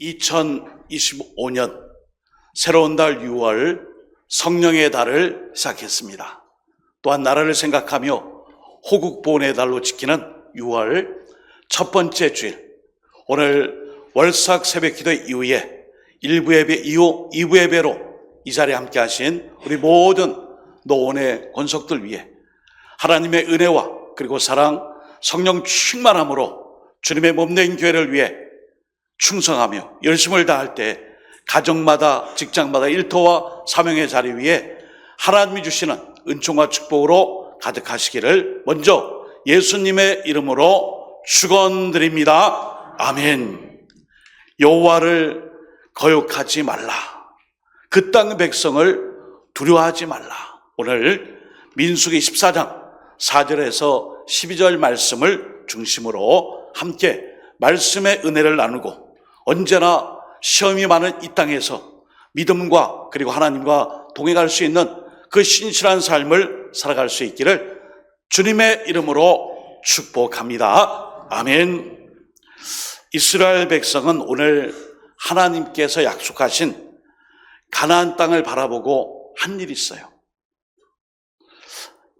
2025년 새로운 달 6월 성령의 달을 시작했습니다. 또한 나라를 생각하며 호국보훈의 달로 지키는 6월 첫 번째 주일 오늘 월삭 새벽 기도 이후에 1부 예배 이후 2부 예배로 이 자리에 함께 하신 우리 모든 노원의 권속들 위해 하나님의 은혜와 그리고 사랑 성령 충만함으로 주님의 몸된 교회를 위해 충성하며 열심을 다할 때 가정마다 직장마다 일터와 사명의 자리 위에 하나님이 주시는 은총과 축복으로 가득하시기를 먼저 예수님의 이름으로 축원드립니다. 아멘. 여호와를 거역하지 말라. 그 땅 백성을 두려워하지 말라. 오늘 민수기 14장 4절에서 12절 말씀을 중심으로 함께 말씀의 은혜를 나누고 언제나 시험이 많은 이 땅에서 믿음과 그리고 하나님과 동행할 수 있는 그 신실한 삶을 살아갈 수 있기를 주님의 이름으로 축복합니다. 아멘. 이스라엘 백성은 오늘 하나님께서 약속하신 가나안 땅을 바라보고 한 일이 있어요.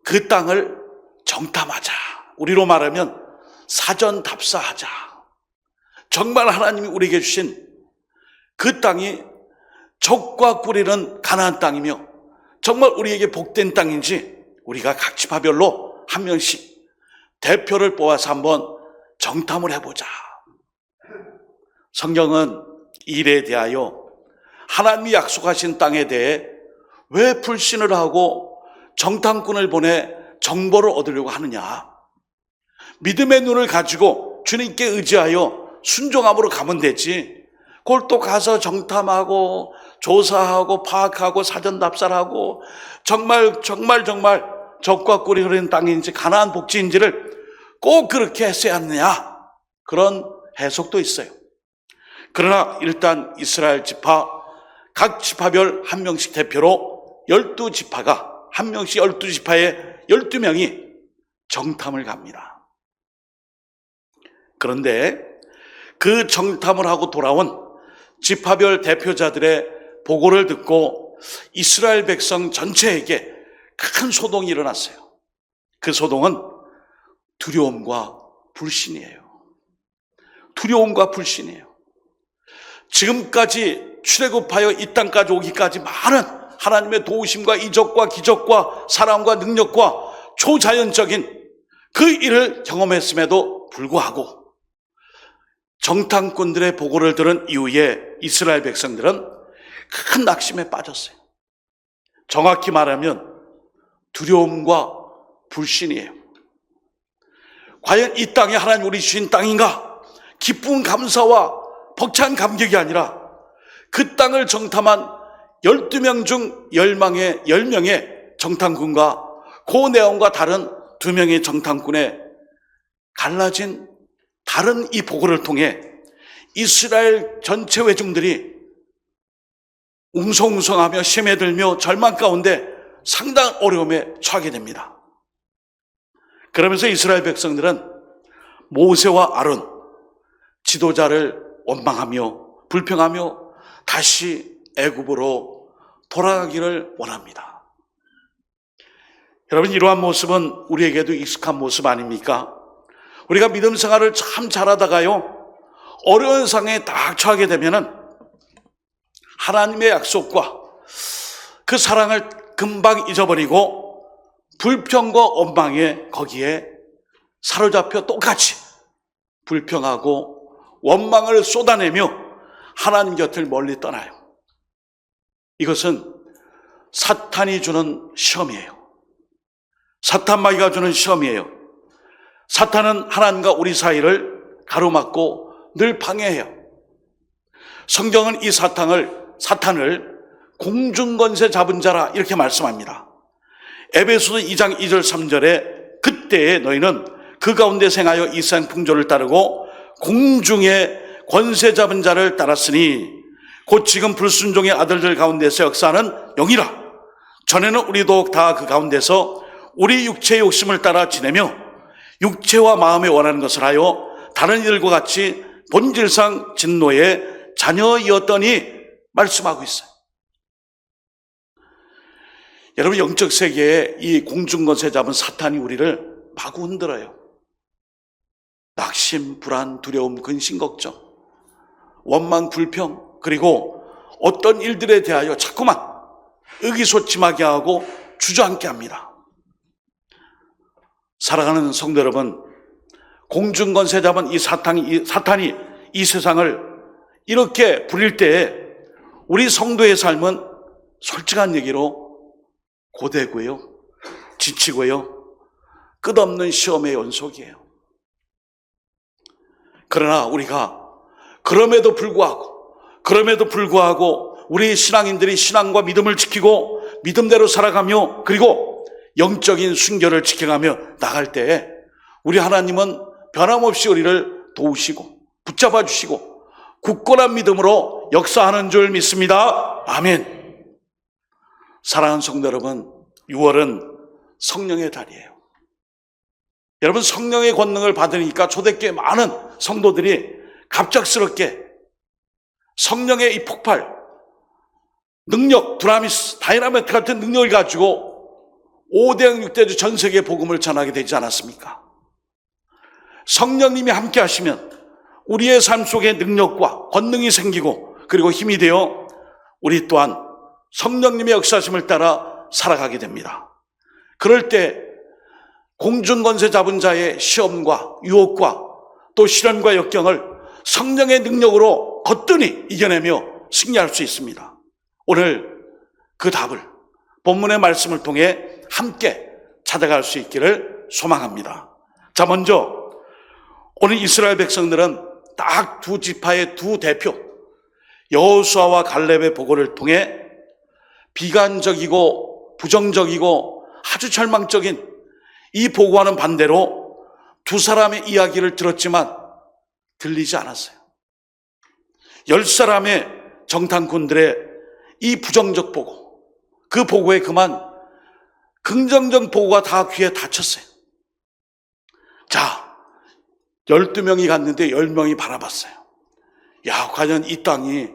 그 땅을 정탐하자. 우리로 말하면 사전 답사하자. 정말 하나님이 우리에게 주신 그 땅이 적과 꿀이는 가나안 땅이며 정말 우리에게 복된 땅인지 우리가 각 지파별로 한 명씩 대표를 뽑아서 한번 정탐을 해보자. 성경은 이 일에 대하여 하나님이 약속하신 땅에 대해 왜 불신을 하고 정탐꾼을 보내 정보를 얻으려고 하느냐. 믿음의 눈을 가지고 주님께 의지하여 순종함으로 가면 되지. 그걸 또 가서 정탐하고 조사하고 파악하고 사전 답사하고 정말 정말 정말 적과 꿀이 흐르는 땅인지 가나안 복지인지를 꼭 그렇게 했어야 하느냐 그런 해석도 있어요. 그러나 일단 이스라엘 지파 각 지파별 한 명씩 대표로 열두 지파가 한 명씩 열두 지파에 열두 명이 정탐을 갑니다. 그런데 그 정탐을 하고 돌아온 지파별 대표자들의 보고를 듣고 이스라엘 백성 전체에게 큰 소동이 일어났어요. 그 소동은 두려움과 불신이에요. 두려움과 불신이에요. 지금까지 출애굽하여 이 땅까지 오기까지 많은 하나님의 도우심과 이적과 기적과 사랑과 능력과 초자연적인 그 일을 경험했음에도 불구하고 정탐꾼들의 보고를 들은 이후에 이스라엘 백성들은 큰 낙심에 빠졌어요. 정확히 말하면 두려움과 불신이에요. 과연 이 땅이 하나님 우리 주신 땅인가? 기쁜 감사와 벅찬 감격이 아니라 그 땅을 정탐한 12명 중 10명의, 10명의 정탐꾼과 그 내용과 다른 두 명의 정탐꾼의 갈라진 다른 이 보고를 통해 이스라엘 전체 회중들이 웅성웅성하며 심에 들며 절망 가운데 상당한 어려움에 처하게 됩니다. 그러면서 이스라엘 백성들은 모세와 아론 지도자를 원망하며 불평하며 다시 애굽으로 돌아가기를 원합니다. 여러분 이러한 모습은 우리에게도 익숙한 모습 아닙니까? 우리가 믿음 생활을 참 잘하다가요 어려운 상황에 딱 처하게 되면은 하나님의 약속과 그 사랑을 금방 잊어버리고 불평과 원망에 거기에 사로잡혀 똑같이 불평하고 원망을 쏟아내며 하나님 곁을 멀리 떠나요. 이것은 사탄이 주는 시험이에요. 사탄 마귀가 주는 시험이에요. 사탄은 하나님과 우리 사이를 가로막고 늘 방해해요. 성경은 이 사탄을 사탄을 공중권세 잡은 자라 이렇게 말씀합니다. 에베소서 2장 2절 3절에 그때에 너희는 그 가운데 생하여 이상 풍조를 따르고 공중의 권세 잡은 자를 따랐으니 곧 지금 불순종의 아들들 가운데서 역사하는 영이라. 전에는 우리도 다 그 가운데서 우리 육체의 욕심을 따라 지내며 육체와 마음에 원하는 것을 하여 다른 이들과 같이 본질상 진노에 자녀이었더니 말씀하고 있어요. 여러분 영적 세계에 이 공중것에 잡은 사탄이 우리를 마구 흔들어요. 낙심, 불안, 두려움, 근심, 걱정, 원망, 불평, 그리고 어떤 일들에 대하여 자꾸만 의기소침하게 하고 주저앉게 합니다. 사랑하는 성도 여러분, 공중건세 잡은 이 사탄이, 이 사탄이 이 세상을 이렇게 부릴 때에 우리 성도의 삶은 솔직한 얘기로 고되고요, 지치고요, 끝없는 시험의 연속이에요. 그러나 우리가 그럼에도 불구하고, 그럼에도 불구하고 우리 신앙인들이 신앙과 믿음을 지키고 믿음대로 살아가며 그리고 영적인 순결을 지켜가며 나갈 때에 우리 하나님은 변함없이 우리를 도우시고 붙잡아 주시고 굳건한 믿음으로 역사하는 줄 믿습니다. 아멘. 사랑하는 성도 여러분, 6월은 성령의 달이에요. 여러분 성령의 권능을 받으니까 초대교회 많은 성도들이 갑작스럽게 성령의 이 폭발, 능력, 드라미스, 다이나마이트 같은 능력을 가지고 5대형 6대주 전 세계 복음을 전하게 되지 않았습니까? 성령님이 함께 하시면 우리의 삶 속에 능력과 권능이 생기고 그리고 힘이 되어 우리 또한 성령님의 역사심을 따라 살아가게 됩니다. 그럴 때 공중건세 잡은 자의 시험과 유혹과 또 시련과 역경을 성령의 능력으로 거뜬히 이겨내며 승리할 수 있습니다. 오늘 그 답을 본문의 말씀을 통해 함께 찾아갈 수 있기를 소망합니다. 자, 먼저 오늘 이스라엘 백성들은 딱 두 지파의 두 대표 여호수아와 갈렙의 보고를 통해 비관적이고 부정적이고 아주 절망적인 이 보고와는 반대로 두 사람의 이야기를 들었지만 들리지 않았어요. 열 사람의 정탐꾼들의 이 부정적 보고, 그 보고에 그만 긍정적 보고가 다 귀에 닫혔어요. 자, 12명이 갔는데 10명이 바라봤어요. 야, 과연 이 땅이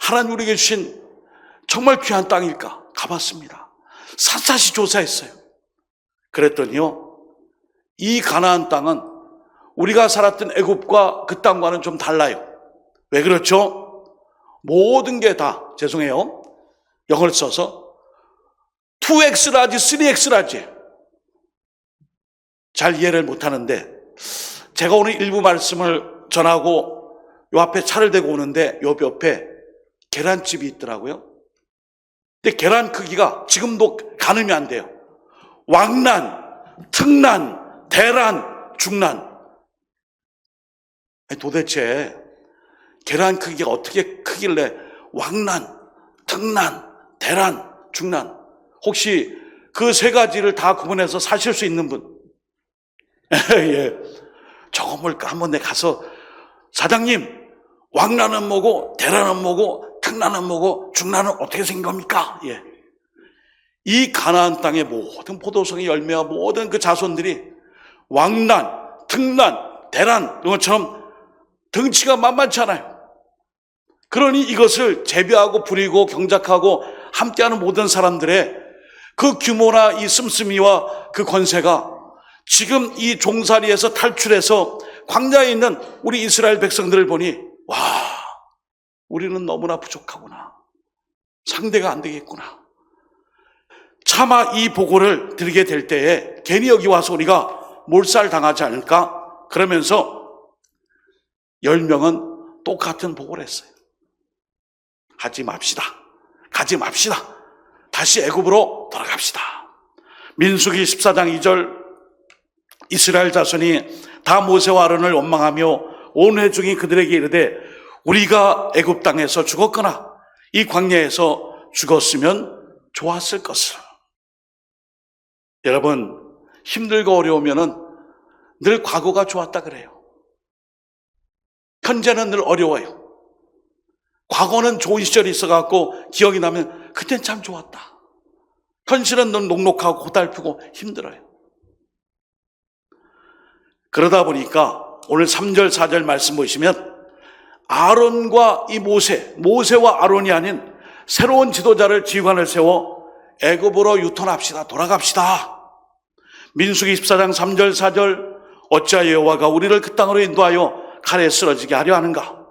하나님 우리에게 주신 정말 귀한 땅일까? 가봤습니다. 샅샅이 조사했어요. 그랬더니요, 이 가나안 땅은 우리가 살았던 애굽과 그 땅과는 좀 달라요. 왜 그렇죠? 모든 게 다 죄송해요. 영어를 써서 2x라지, 3x라지. 잘 이해를 못 하는데 제가 오늘 일부 말씀을 전하고 요 앞에 차를 대고 오는데 요 옆에 계란집이 있더라고요. 근데 계란 크기가 지금도 가늠이 안 돼요. 왕란, 특란, 대란, 중란. 도대체 계란 크기가 어떻게 크길래 왕란, 특란, 대란, 중란. 혹시 그 세 가지를 다 구분해서 사실 수 있는 분? 예. 저거 뭘까? 한번 내 가서 사장님, 왕란은 뭐고, 대란은 뭐고, 특란은 뭐고, 중란은 어떻게 생긴 겁니까? 예. 이 가나안 땅의 모든 포도성의 열매와 모든 그 자손들이 왕란, 특란, 대란 이런 것처럼 덩치가 만만치 않아요. 그러니 이것을 재배하고 부리고 경작하고 함께하는 모든 사람들의 그 규모나 이 씀씀이와 그 권세가 지금 이 종살이에서 탈출해서 광야에 있는 우리 이스라엘 백성들을 보니 와 우리는 너무나 부족하구나. 상대가 안 되겠구나. 차마 이 보고를 들게 될 때에 괜히 여기 와서 우리가 몰살 당하지 않을까? 그러면서 열 명은 똑같은 보고를 했어요 하지 맙시다. 가지 맙시다 다시 애굽으로 돌아갑시다 민수기 14장 2절 이스라엘 자손이 다 모세와 아론을 원망하며 온 회중이 그들에게 이르되 우리가 애굽 땅에서 죽었거나 이 광야에서 죽었으면 좋았을 것을. 여러분 힘들고 어려우면은 늘 과거가 좋았다 그래요. 현재는 늘 어려워요. 과거는 좋은 시절이 있어갖고 기억이 나면 그땐 참 좋았다. 현실은 늘 녹록하고 고달프고 힘들어요. 그러다 보니까 오늘 3절, 4절 말씀 보시면 아론과 이 모세, 모세와 아론이 아닌 새로운 지도자를 지휘관을 세워 애굽으로 유턴합시다. 돌아갑시다. 민수기 14장 3절 4절 어찌하여 여호와가 우리를 그 땅으로 인도하여 칼에 쓰러지게 하려 하는가?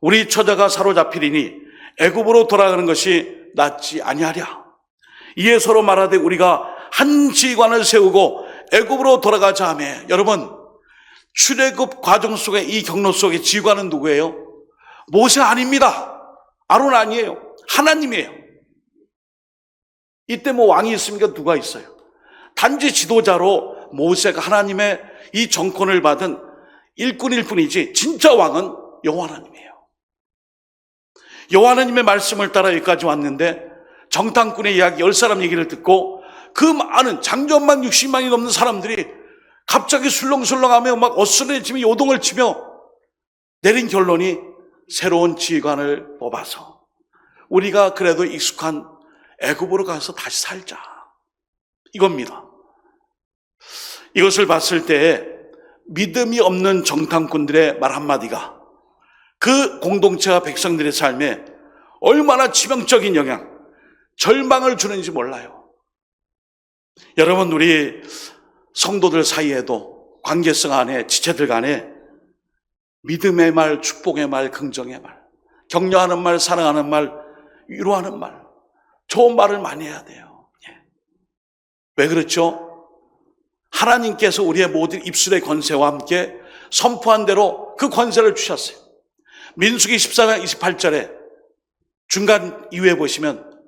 우리 처자가 사로잡히리니 애굽으로 돌아가는 것이 낫지 아니하랴. 이에 서로 말하되 우리가 한 지휘관을 세우고 애굽으로 돌아가자 하며 여러분 출애굽 과정 속에 이 경로 속에 지휘관은 누구예요? 모세 아닙니다. 아론 아니에요. 하나님이에요. 이때 뭐 왕이 있습니까? 누가 있어요? 단지 지도자로 모세가 하나님의 이 정권을 받은 일꾼일 뿐이지 진짜 왕은 여호와 하나님이에요. 여호와 하나님의 말씀을 따라 여기까지 왔는데 정탐꾼의 이야기 열 사람 얘기를 듣고 그 많은 장전만 60만이 넘는 사람들이 갑자기 술렁술렁하며 막 어스레지며 요동을 치며 내린 결론이 새로운 지휘관을 뽑아서 우리가 그래도 익숙한 애굽으로 가서 다시 살자. 이겁니다. 이것을 봤을 때 믿음이 없는 정탐꾼들의 말 한마디가 그 공동체와 백성들의 삶에 얼마나 치명적인 영향, 절망을 주는지 몰라요. 여러분, 우리 성도들 사이에도 관계성 안에, 지체들 간에 믿음의 말, 축복의 말, 긍정의 말, 격려하는 말, 사랑하는 말, 위로하는 말, 좋은 말을 많이 해야 돼요. 예. 왜 그렇죠? 하나님께서 우리의 모든 입술의 권세와 함께 선포한 대로 그 권세를 주셨어요. 민수기 14장 28절에 중간 이후에 보시면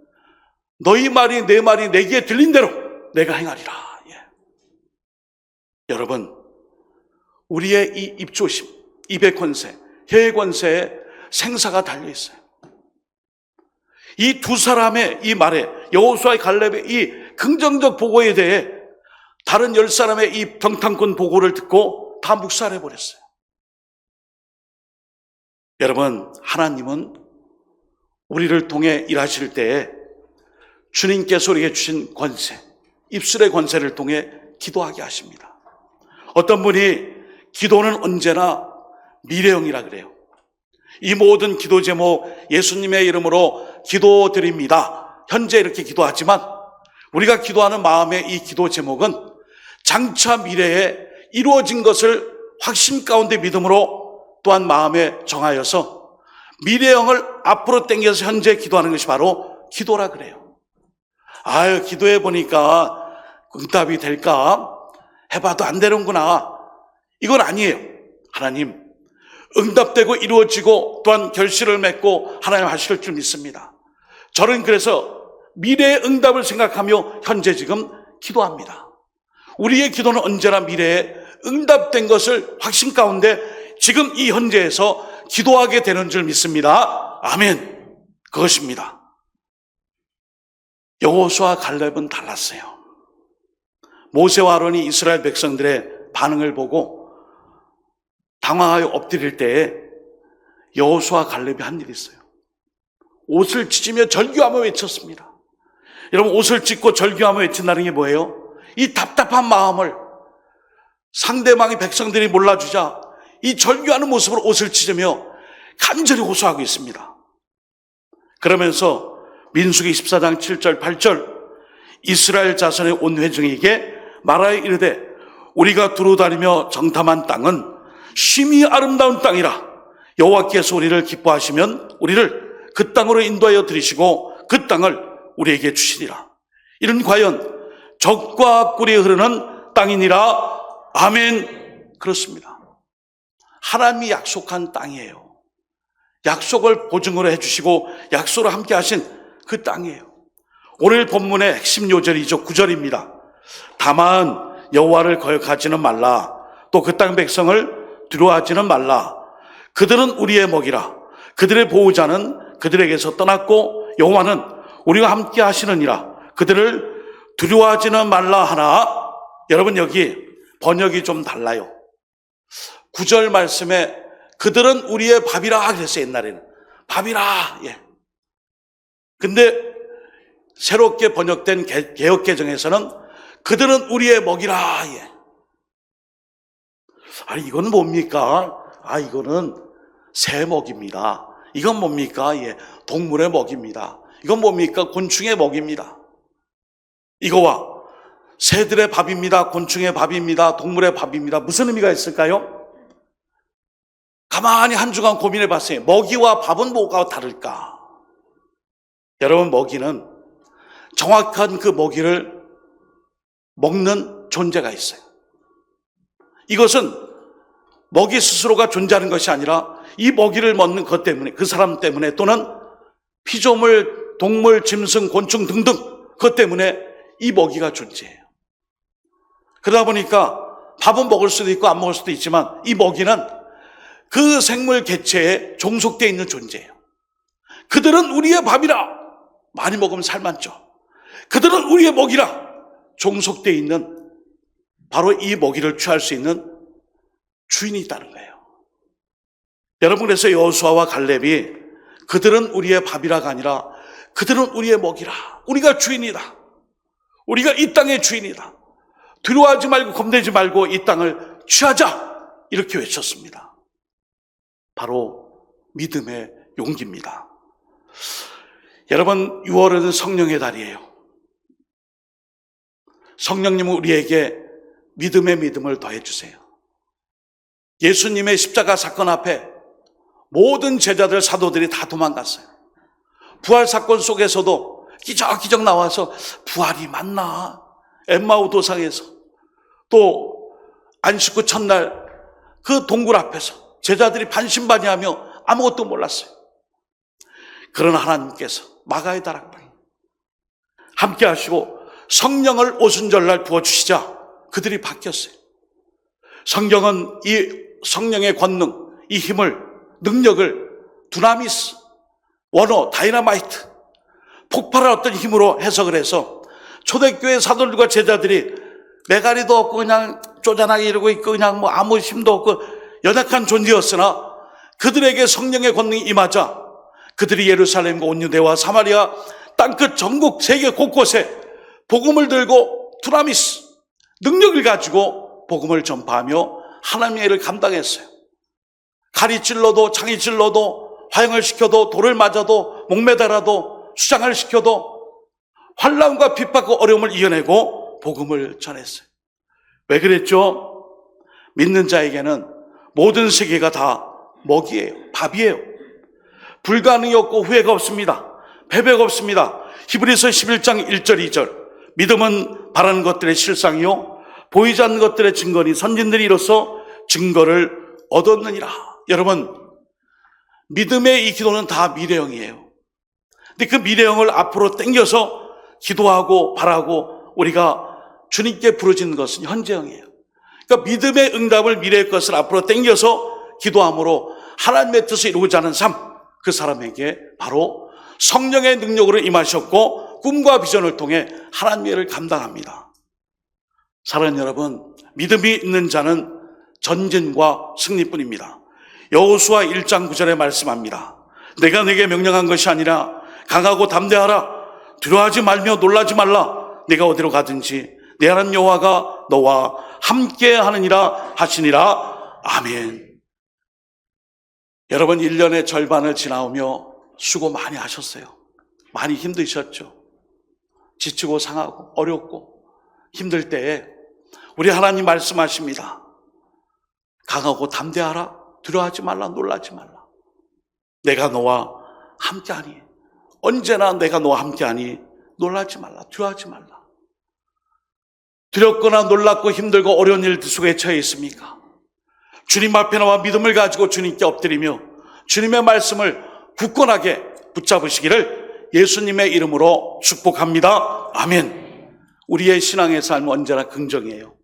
너희 말이 내 말이 내게 들린 대로 내가 행하리라. 예. 여러분, 우리의 이 입조심, 입의 권세, 혀의 권세에 생사가 달려 있어요. 이 두 사람의 이 말에 여호수아의 갈렙의 이 긍정적 보고에 대해 다른 열 사람의 이 병탄권 보고를 듣고 다 묵살해 버렸어요. 여러분, 하나님은 우리를 통해 일하실 때에 주님께서 우리에게 주신 권세, 입술의 권세를 통해 기도하게 하십니다. 어떤 분이 기도는 언제나 미래형이라 그래요. 이 모든 기도 제목 예수님의 이름으로 기도드립니다. 현재 이렇게 기도하지만 우리가 기도하는 마음의 이 기도 제목은 장차 미래에 이루어진 것을 확신 가운데 믿음으로 또한 마음에 정하여서 미래형을 앞으로 당겨서 현재 기도하는 것이 바로 기도라 그래요. 아유, 기도해 보니까 응답이 될까? 해봐도 안 되는구나. 이건 아니에요. 하나님, 응답되고 이루어지고 또한 결실을 맺고 하나님 하실 줄 믿습니다. 저는 그래서 미래의 응답을 생각하며 현재 지금 기도합니다. 우리의 기도는 언제나 미래에 응답된 것을 확신 가운데 지금 이 현재에서 기도하게 되는 줄 믿습니다. 아멘. 그것입니다. 여호수아 갈렙은 달랐어요. 모세와 아론이 이스라엘 백성들의 반응을 보고 당황하여 엎드릴 때에 여호수아 갈렙이 한 일이 있어요. 옷을 찢으며 절규하며 외쳤습니다. 여러분 옷을 찢고 절규하며 외친다는 게 뭐예요? 이 답답한 마음을 상대방의 백성들이 몰라주자 이 절규하는 모습으로 옷을 찢으며 간절히 호소하고 있습니다. 그러면서 민수기 14장 7절 8절 이스라엘 자손의 온 회중에게 말하여 이르되 우리가 두루 다니며 정탐한 땅은 심히 아름다운 땅이라 여호와께서 우리를 기뻐하시면 우리를 그 땅으로 인도하여 들이시고 그 땅을 우리에게 주시리라. 이는 과연 적과 꿀이 흐르는 땅이니라. 아멘. 그렇습니다. 하나님이 약속한 땅이에요. 약속을 보증으로 해주시고 약속을 함께 하신 그 땅이에요. 오늘 본문의 핵심 요절이죠. 9절입니다. 다만 여호와를 거역하지는 말라. 또 그 땅 백성을 두려워하지는 말라. 그들은 우리의 먹이라. 그들의 보호자는 그들에게서 떠났고 여호와는 우리와 함께 하시느니라. 그들을 두려워하지는 말라 하나. 여러분 여기 번역이 좀 달라요. 9절 말씀에 그들은 우리의 밥이라 그랬어요, 옛날에는. 밥이라, 예. 근데 새롭게 번역된 개- 개혁개정에서는 그들은 우리의 먹이라, 예. 아니, 이건 뭡니까? 아, 이거는 새 먹입니다. 이건 뭡니까? 예, 동물의 먹입니다. 이건 뭡니까? 곤충의 먹입니다. 이거와 새들의 밥입니다. 곤충의 밥입니다. 동물의 밥입니다. 무슨 의미가 있을까요? 가만히 한 주간 고민해 봤어요. 먹이와 밥은 뭐가 다를까? 여러분, 먹이는 정확한 그 먹이를 먹는 존재가 있어요. 이것은 먹이 스스로가 존재하는 것이 아니라 이 먹이를 먹는 것 때문에, 그 사람 때문에 또는 피조물, 동물, 짐승, 곤충 등등 그것 때문에 이 먹이가 존재해요. 그러다 보니까 밥은 먹을 수도 있고 안 먹을 수도 있지만 이 먹이는 그 생물 개체에 종속되어 있는 존재예요. 그들은 우리의 밥이라 많이 먹으면 살 많죠. 그들은 우리의 먹이라 종속되어 있는 바로 이 먹이를 취할 수 있는 주인이 있다는 거예요. 여러분 그래서 여호수아와 갈렙이 그들은 우리의 밥이라가 아니라 그들은 우리의 먹이라. 우리가 주인이다. 우리가 이 땅의 주인이다. 두려워하지 말고 겁내지 말고 이 땅을 취하자. 이렇게 외쳤습니다. 바로 믿음의 용기입니다. 여러분, 6월은 성령의 달이에요. 성령님은 우리에게 믿음의 믿음을 더해주세요. 예수님의 십자가 사건 앞에 모든 제자들, 사도들이 다 도망갔어요. 부활 사건 속에서도 기적기적 나와서 부활이 맞나? 엠마오 도상에서 또 안식구 첫날 그 동굴 앞에서 제자들이 반신반의하며 아무것도 몰랐어요. 그러나 하나님께서 마가의 다락방에 함께 하시고 성령을 오순절날 부어주시자 그들이 바뀌었어요. 성경은 이 성령의 권능, 이 힘을, 능력을 두나미스, 원어, 다이나마이트, 폭발할 어떤 힘으로 해석을 해서 초대교회 사도들과 제자들이 메가리도 없고 그냥 쪼잔하게 이러고 있고 그냥 뭐 아무 힘도 없고 연약한 존재였으나 그들에게 성령의 권능이 임하자 그들이 예루살렘과 온유대와 사마리아 땅끝 전국 세계 곳곳에 복음을 들고 두라미스 능력을 가지고 복음을 전파하며 하나님의 일을 감당했어요. 칼이 찔러도 창이 찔러도 화형을 시켜도 돌을 맞아도 목매달아도 수장을 시켜도 환란과 핍박과 어려움을 이겨내고 복음을 전했어요. 왜 그랬죠? 믿는 자에게는 모든 세계가 다 먹이에요. 밥이에요. 불가능이 없고 후회가 없습니다. 패배가 없습니다. 히브리서 11장 1절 2절. 믿음은 바라는 것들의 실상이요. 보이지 않는 것들의 증거니 선진들이 이로써 증거를 얻었느니라. 여러분, 믿음의 이 기도는 다 미래형이에요. 근데 그 미래형을 앞으로 당겨서 기도하고 바라고 우리가 주님께 부르짖는 것은 현재형이에요. 그러니까 믿음의 응답을 미래의 것을 앞으로 당겨서 기도함으로 하나님의 뜻을 이루고자 하는 삶, 그 사람에게 바로 성령의 능력으로 임하셨고 꿈과 비전을 통해 하나님의 일을 감당합니다. 사랑하는 여러분, 믿음이 있는 자는 전진과 승리뿐입니다. 여호수아 1장 9절에 말씀합니다. 내가 내게 명령한 것이 아니라 강하고 담대하라. 두려워하지 말며 놀라지 말라. 내가 어디로 가든지 내 하나님 여호와가 너와 함께 하느니라 하시니라. 아멘. 여러분 1년의 절반을 지나오며 수고 많이 하셨어요. 많이 힘드셨죠. 지치고 상하고 어렵고 힘들 때에 우리 하나님 말씀하십니다. 강하고 담대하라. 두려워하지 말라. 놀라지 말라. 내가 너와 함께하니. 언제나 내가 너와 함께하니. 놀라지 말라. 두려워하지 말라. 두렵거나 놀랍고 힘들고 어려운 일 속에 처해 있습니까? 주님 앞에 나와 믿음을 가지고 주님께 엎드리며 주님의 말씀을 굳건하게 붙잡으시기를 예수님의 이름으로 축복합니다. 아멘. 우리의 신앙의 삶은 언제나 긍정이에요.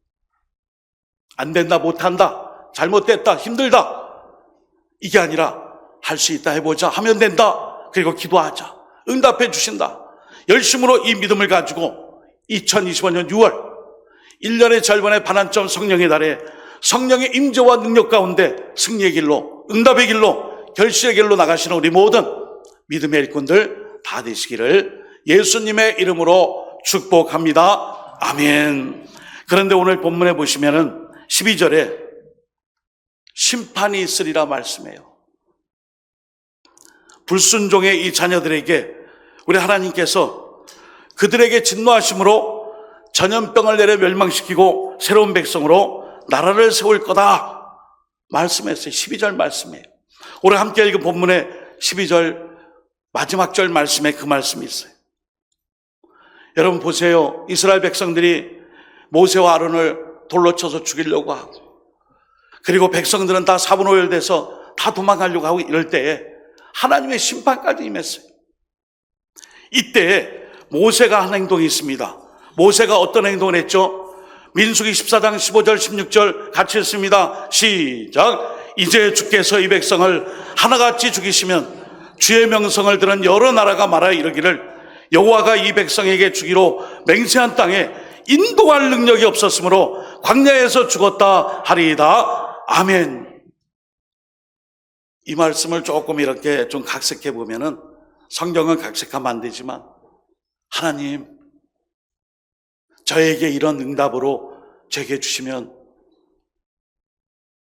안 된다, 못한다, 잘못됐다, 힘들다. 이게 아니라 할 수 있다 해보자, 하면 된다. 그리고 기도하자. 응답해 주신다. 열심으로 이 믿음을 가지고 2025년 6월 1년의 절반의 반환점 성령의 달에 성령의 임재와 능력 가운데 승리의 길로, 응답의 길로, 결실의 길로 나가시는 우리 모든 믿음의 일꾼들 다 되시기를 예수님의 이름으로 축복합니다. 아멘. 그런데 오늘 본문에 보시면은 12절에 심판이 있으리라 말씀해요. 불순종의 이 자녀들에게 우리 하나님께서 그들에게 진노하심으로 전염병을 내려 멸망시키고 새로운 백성으로 나라를 세울 거다 말씀했어요. 12절 말씀이에요. 오늘 함께 읽은 본문의 12절 마지막 절 말씀에 그 말씀이 있어요. 여러분 보세요. 이스라엘 백성들이 모세와 아론을 돌로 쳐서 죽이려고 하고 그리고 백성들은 다 사분오열돼서 다 도망가려고 하고 이럴 때에 하나님의 심판까지 임했어요. 이때 모세가 한 행동이 있습니다. 모세가 어떤 행동을 했죠? 민수기 14장 15절 16절 같이 했습니다. 시작. 이제 주께서 이 백성을 하나같이 죽이시면 주의 명성을 들은 여러 나라가 말하 이르기를 여호와가 이 백성에게 주기로 맹세한 땅에 인도할 능력이 없었으므로 광야에서 죽었다 하리이다. 아멘. 이 말씀을 조금 이렇게 좀 각색해 보면은 성경은 각색하면 안 되지만 하나님 저에게 이런 응답으로 제게 주시면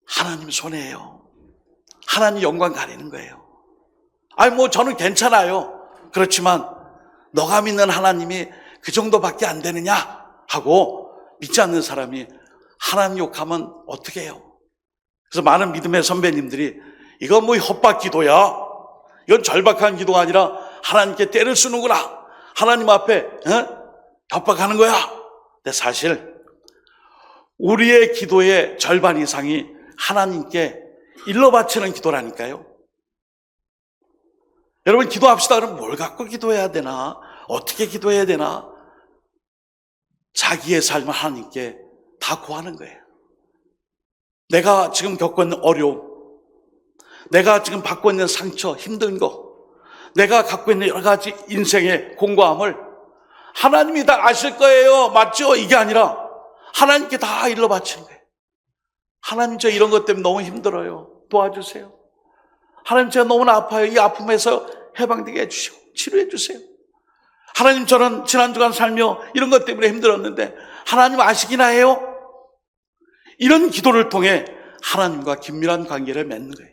하나님 손해예요. 하나님 영광 가리는 거예요. 아니 뭐 저는 괜찮아요. 그렇지만 너가 믿는 하나님이 그 정도밖에 안 되느냐 하고 믿지 않는 사람이 하나님 욕하면 어떻게 해요? 그래서 많은 믿음의 선배님들이 이건 뭐 협박 기도야. 이건 절박한 기도가 아니라 하나님께 때를 쓰는구나. 하나님 앞에 어? 협박하는 거야. 근데 사실 우리의 기도의 절반 이상이 하나님께 일러 바치는 기도라니까요. 여러분 기도합시다. 그럼 뭘 갖고 기도해야 되나? 어떻게 기도해야 되나? 자기의 삶을 하나님께 다 구하는 거예요. 내가 지금 겪고 있는 어려움, 내가 지금 받고 있는 상처, 힘든 거, 내가 갖고 있는 여러 가지 인생의 공고함을 하나님이 다 아실 거예요. 맞죠? 이게 아니라 하나님께 다 일러 바치는 거예요. 하나님 저 이런 것 때문에 너무 힘들어요. 도와주세요. 하나님 제가 너무나 아파요. 이 아픔에서 해방되게 해주시고 치료해 주세요. 하나님 저는 지난 주간 살며 이런 것 때문에 힘들었는데 하나님 아시기나 해요? 이런 기도를 통해 하나님과 긴밀한 관계를 맺는 거예요.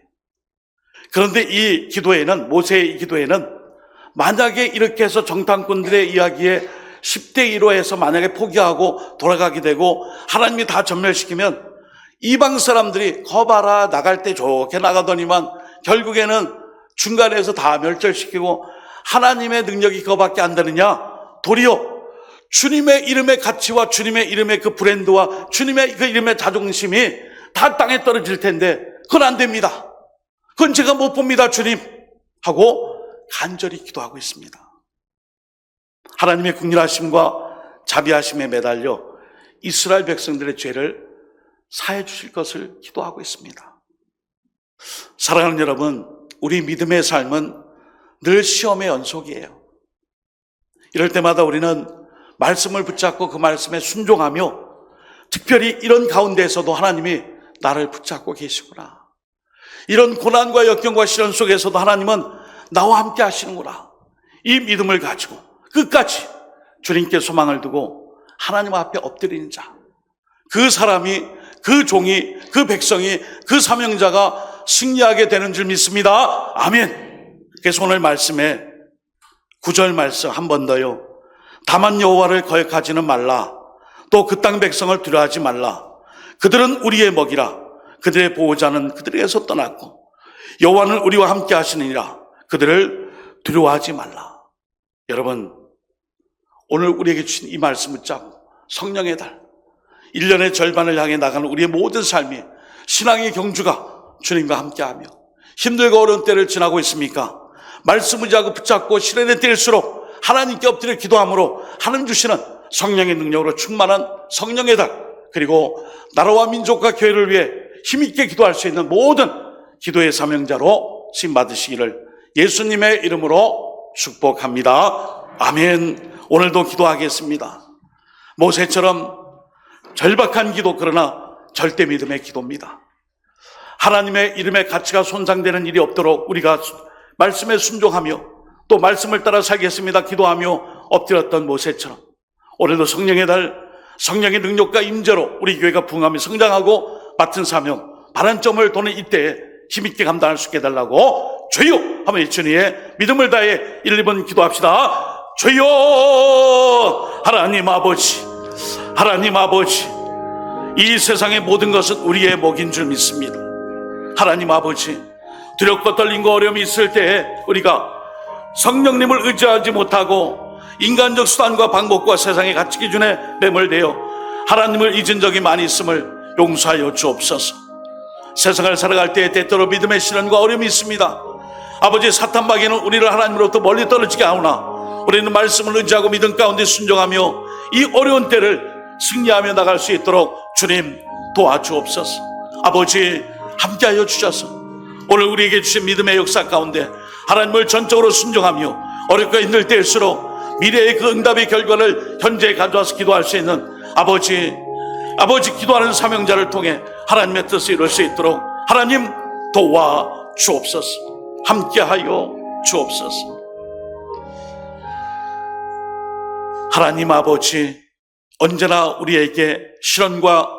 그런데 이 기도에는 모세의 이 기도에는 만약에 이렇게 해서 정탐꾼들의 이야기에 10대 1로 해서 만약에 포기하고 돌아가게 되고 하나님이 다 전멸시키면 이방 사람들이 거봐라 나갈 때 좋게 나가더니만 결국에는 중간에서 다 멸절시키고 하나님의 능력이 그거밖에 안 되느냐? 도리어 주님의 이름의 가치와 주님의 이름의 그 브랜드와 주님의 그 이름의 자존심이 다 땅에 떨어질 텐데 그건 안 됩니다. 그건 제가 못 봅니다, 주님. 하고 간절히 기도하고 있습니다. 하나님의 국률하심과 자비하심에 매달려 이스라엘 백성들의 죄를 사해 주실 것을 기도하고 있습니다. 사랑하는 여러분, 우리 믿음의 삶은 늘 시험의 연속이에요. 이럴 때마다 우리는 말씀을 붙잡고 그 말씀에 순종하며 특별히 이런 가운데에서도 하나님이 나를 붙잡고 계시구나. 이런 고난과 역경과 시련 속에서도 하나님은 나와 함께 하시는구나. 이 믿음을 가지고 끝까지 주님께 소망을 두고 하나님 앞에 엎드리는 자. 그 사람이, 그 종이, 그 백성이, 그 사명자가 승리하게 되는 줄 믿습니다. 아멘. 그래서 오늘 말씀에 구절 말씀 한 번 더요. 다만 여호와를 거역하지는 말라. 또 그 땅 백성을 두려워하지 말라. 그들은 우리의 먹이라. 그들의 보호자는 그들에게서 떠났고 여호와는 우리와 함께 하시느니라. 그들을 두려워하지 말라. 여러분 오늘 우리에게 주신 이 말씀을 잡고 성령의 달 1년의 절반을 향해 나가는 우리의 모든 삶이 신앙의 경주가 주님과 함께하며 힘들고 어려운 때를 지나고 있습니까? 말씀을 자고 붙잡고 시련에 뛸수록 하나님께 엎드려 기도함으로 하나님 주시는 성령의 능력으로 충만한 성령의 달 그리고 나라와 민족과 교회를 위해 힘있게 기도할 수 있는 모든 기도의 사명자로 쓰임 받으시기를 예수님의 이름으로 축복합니다. 아멘. 오늘도 기도하겠습니다. 모세처럼 절박한 기도 그러나 절대 믿음의 기도입니다. 하나님의 이름의 가치가 손상되는 일이 없도록 우리가 말씀에 순종하며 또 말씀을 따라 살겠습니다. 기도하며 엎드렸던 모세처럼 오늘도 성령의 달 성령의 능력과 임재로 우리 교회가 부흥하며 성장하고 맡은 사명 바른 점을 도는 이때에 힘있게 감당할 수 있게 해달라고 주여 하면 이천이의 믿음을 다해 1, 2번 기도합시다 주여 하나님 아버지 하나님 아버지 이 세상의 모든 것은 우리의 목인 줄 믿습니다 하나님 아버지 두렵고 떨림과 어려움이 있을 때 우리가 성령님을 의지하지 못하고 인간적 수단과 방법과 세상의 가치 기준에 매몰되어 하나님을 잊은 적이 많이 있음을 용서하여 주옵소서. 세상을 살아갈 때 때때로 믿음의 시련과 어려움이 있습니다. 아버지 사탄 마귀는 우리를 하나님으로부터 멀리 떨어지게 하오나 우리는 말씀을 의지하고 믿음 가운데 순종하며 이 어려운 때를 승리하며 나갈 수 있도록 주님 도와주옵소서. 아버지 함께하여 주셔서 오늘 우리에게 주신 믿음의 역사 가운데 하나님을 전적으로 순종하며 어렵고 힘들 때일수록 미래의 그 응답의 결과를 현재 가져와서 기도할 수 있는 아버지 아버지 기도하는 사명자를 통해 하나님의 뜻을 이룰 수 있도록 하나님 도와 주옵소서 함께하여 주옵소서. 하나님 아버지 언제나 우리에게 시련과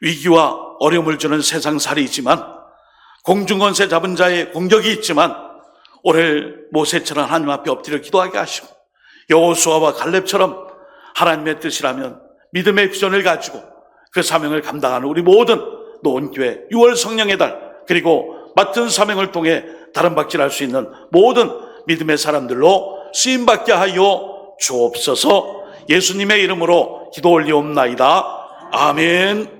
위기와 어려움을 주는 세상살이지만 공중권세 잡은 자의 공격이 있지만 오늘 모세처럼 하나님 앞에 엎드려 기도하게 하시고 여호수아와 갈렙처럼 하나님의 뜻이라면 믿음의 비전을 가지고 그 사명을 감당하는 우리 모든 노원교회 6월 성령의 달 그리고 맡은 사명을 통해 다른 박질 할 수 있는 모든 믿음의 사람들로 쓰임받게 하여 주옵소서 예수님의 이름으로 기도 올리옵나이다. 아멘.